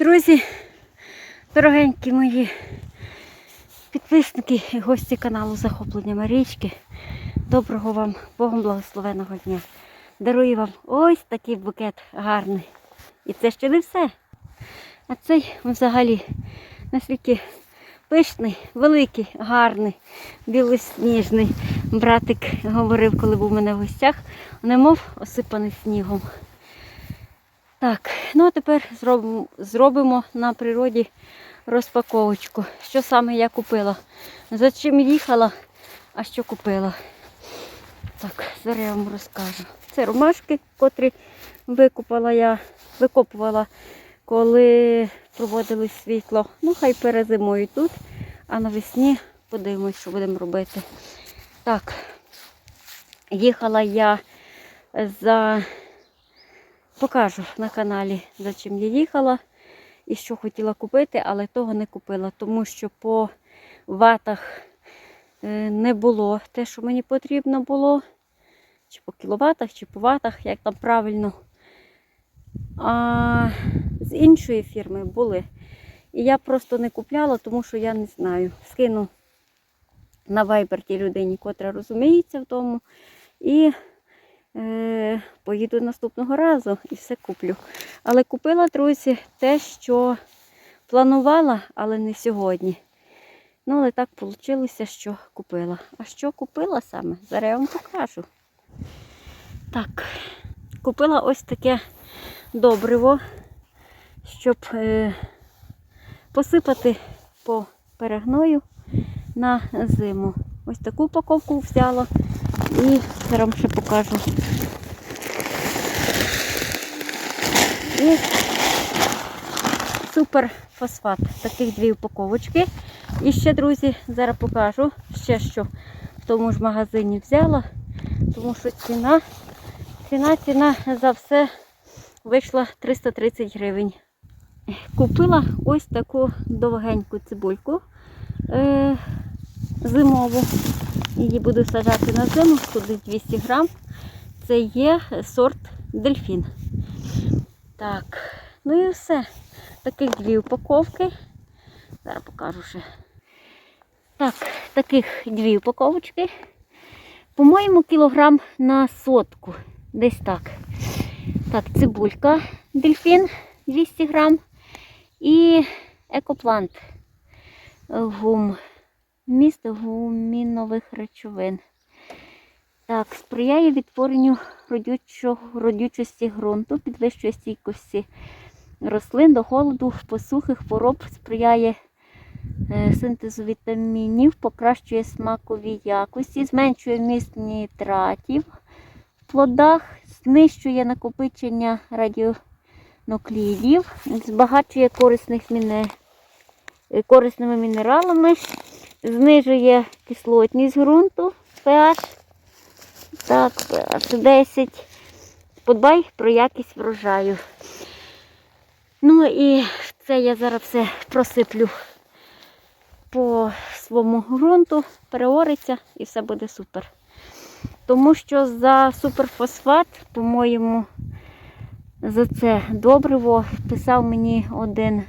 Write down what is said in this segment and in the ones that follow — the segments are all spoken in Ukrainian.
Друзі, дорогенькі мої підписники і гості каналу Захоплення Марічки. Доброго вам, Богом благословеного дня. Дарую вам ось такий букет гарний. І це ще не все. А цей взагалі наскільки пишний, великий, гарний, білосніжний. Братик говорив, коли був у мене в гостях, немов осипаний снігом. Так, ну а тепер зробимо, зробимо на природі розпаковочку. Що саме я купила? За чим їхала, а що купила? Так, зараз я вам розкажу. Це ромашки, котрі викупала я, викопувала, коли проводили світло. Ну, хай перезимують тут, а навесні подивимось, що будемо робити. Так, їхала я за покажу на каналі, за чим я їхала і що хотіла купити, але того не купила, тому що по ватах е, не було те, що мені потрібно було. Чи по кіловатах, чи по ватах, як там правильно. А з іншої фірми були. І я просто не купляла, тому що я не знаю. Скину на Viber тій людині, котра розуміється в тому. І е, поїду наступного разу і все куплю. Але купила, друзі, те, що планувала, але не сьогодні. Ну, але так вийшло, що купила. А що купила саме? Зараз я вам покажу. Так, купила ось таке добриво, щоб е, посипати по перегною на зиму. Ось таку упаковку взяла і зараз ще покажу. І супер фосфат. Таких дві упаковочки. І ще, друзі, зараз покажу ще що в тому ж магазині взяла, тому що ціна, ціна, ціна за все вийшла 330 гривень. Купила ось таку довгеньку цибульку е, зимову. Її буду сажати на зиму, туди 200 грам. Це є сорт дельфін. Так, ну і все. Таких дві упаковки. Зараз покажу ще. Так, таких дві упаковочки. По-моєму, кілограм на сотку. Десь так. Так, цибулька дельфін 200 грам. І екоплант гум. Міст гумінових речовин. Так, сприяє відтворенню родючості ґрунту, підвищує стійкості рослин до холоду, посухи, хвороб, сприяє е, синтезу вітамінів, покращує смакові якості, зменшує вміст нітратів в плодах, знищує накопичення радіонуклідів, збагачує корисних міне... е, корисними мінералами, знижує кислотність ґрунту, pH. Так, pH 10. Подбай про якість врожаю. Ну і це я зараз все просиплю по своєму ґрунту, переориться і все буде супер. Тому що за суперфосфат, по-моєму, за це добриво писав мені один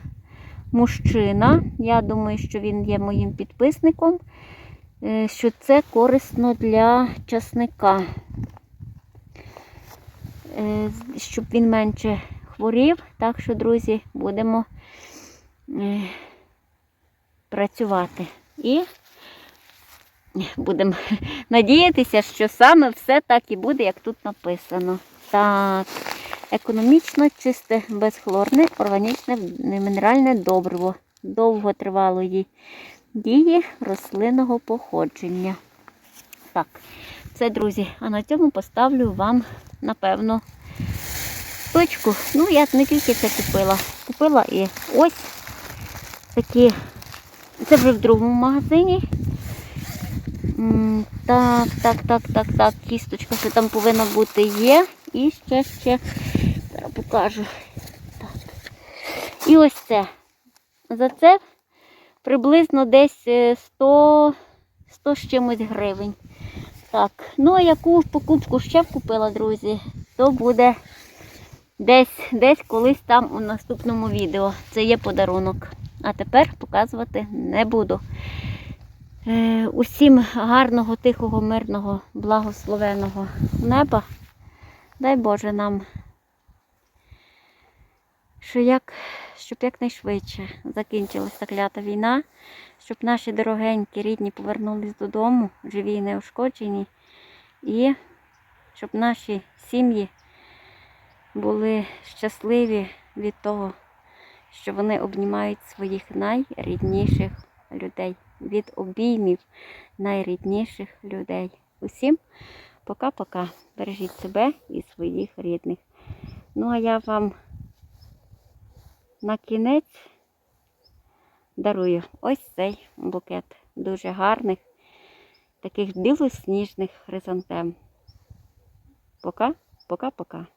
мужчина. Я думаю, що він є моїм підписником, е, що це корисно для часника, Е, щоб він менше хворів. Так що, друзі, будемо е, працювати. І будемо надіятися, що саме все так і буде, як тут написано. Так, економічно чисте, безхлорне, органічне мінеральне добриво довготривалої дії рослинного походження. Так, це, друзі, а на цьому поставлю вам, напевно, точку. Ну, я не тільки це купила. Купила і ось такі. Це вже в другому магазині. Так, так, так, так, так, кісточка, що там повинна бути є. І ще, ще, зараз покажу. Так. І ось це. За це приблизно десь е, 100, 100 з чимось гривень. Так, ну а яку покупку ще купила, друзі, то буде Десь, десь колись там у наступному відео. Це є подарунок. А тепер показувати не буду. Е, усім гарного, тихого, мирного, благословеного неба. Дай Боже нам, що як, щоб якнайшвидше закінчилася клята війна, щоб наші дорогенькі рідні повернулись додому, живі і неушкоджені, і щоб наші сім'ї були щасливі від того, що вони обнімають своїх найрідніших людей, від обіймів найрідніших людей. Усім пока-пока. Бережіть себе і своїх рідних. Ну, а я вам на кінець дарую ось цей букет дуже гарних, таких білосніжних хризантем. Пока, пока-пока.